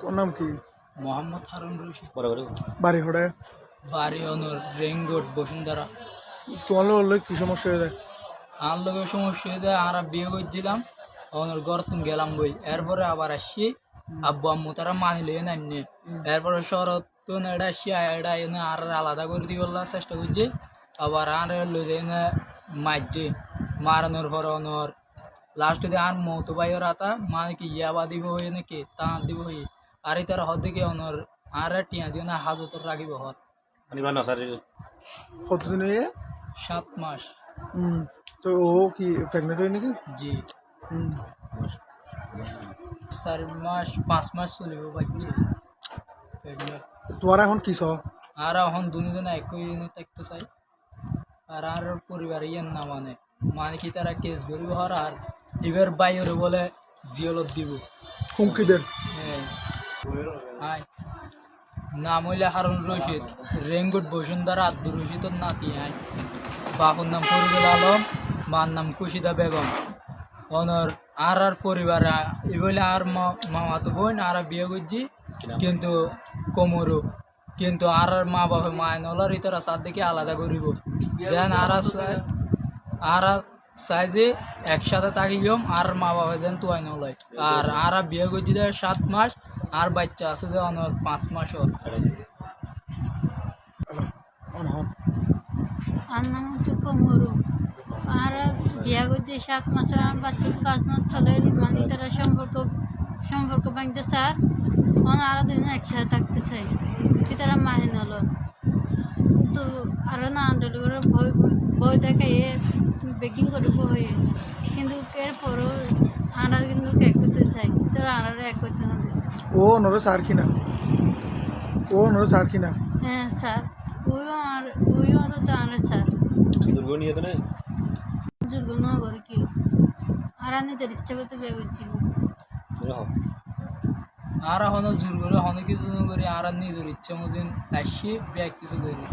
তোর নাম কি? মোহাম্মদ হারুন রশিদ। বাড়ি হড়ে বাড়ি হনর রেঙ্গোট বসুন্ধরা। তোমার লোক কি সমস্যা হয়ে যায়? আমার লোকের সমস্যা হয়ে যায় আমরা বিয়ে করছিলাম ওনার ঘর গেলাম বই। এরপরে আবার আসছি আব্বু আম্মু তারা মানিলে নাইনি এরপরে শরৎ তো এটা আসছি এটা এনে আর আলাদা করে দিয়ে দিবার চেষ্টা করছি। আবার আর লই যাই না মারছে। মারানোর পর ওনর লাস্ট আর মতো পাই রাতা মানে কি ইয়াবা দিব হয়ে নাকি তা দিব হয়ে আর তার হদ দিকে ওনর আর টিয়া দিয়ে না হাজত রাখিব হর কতদিন হয়ে সাত মাস। হুম তো ও কি প্রেগনেন্ট হয় নাকি? জি। হুম। চার মাস পাঁচ মাস চলিব বাচ্চা। Pregnant। তোমার এখন কি ছ? আর এখন দুজনে একই থাকতে চাই। আর আর পরিবার ইয়েন না মানে। মানে কি তারা কেস করিব হর আর এবার বাইরে বলে জিওলত দিব। হুমকিদের হ্যাঁ। আয় নাম হইলে হারুন রশিদ। রেঙ্গুট বসুন্ধরা আব্দুর রশিদর নাতি আয় বাপুর নাম ফরিদুল আলম মার নাম কুশিদা বেগম। অনর আর আর পরিবার এই বলে আর মামা তো বোন আর বিয়ে করছি। কিন্তু কোমরও। কিন্তু আর আর মা বাবা মায় নলার ইতরা সাত দিকে আলাদা করিব। যেন আর আর যে একসাথে থাকি গিয়ম আর মা বাবা যেন তুয়াই নলয়। আর আর বিয়ে করছি সাত মাস আর বাচ্চা আছে যে অনর পাঁচ মাস ওর। আর নাম হচ্ছে কোমরু। আর বিয়া করছে সাত মাস, আর বাচ্চা তো পাঁচ মাস চলে। মানে তারা সম্পর্ক সম্পর্ক ভাঙতে চার অন আরও দুজন একসাথে থাকতে চাই কি তারা মানে নল তো আরও না আন্ডার করে ভয় ভয় দেখে বেকিং করব হয়ে কিন্তু এরপরও আনা কিন্তু এক করতে চাই। ও নরে সার কিনা। হ্যাঁ স্যার ওইও আর ওইও তো স্যার করে কি আর নিজের ইচ্ছা করতে বিয়ে করছিল আর জোর করে হন কিছু করি আর আর নিজের ইচ্ছে মতন ব্যাগ কিছু করি।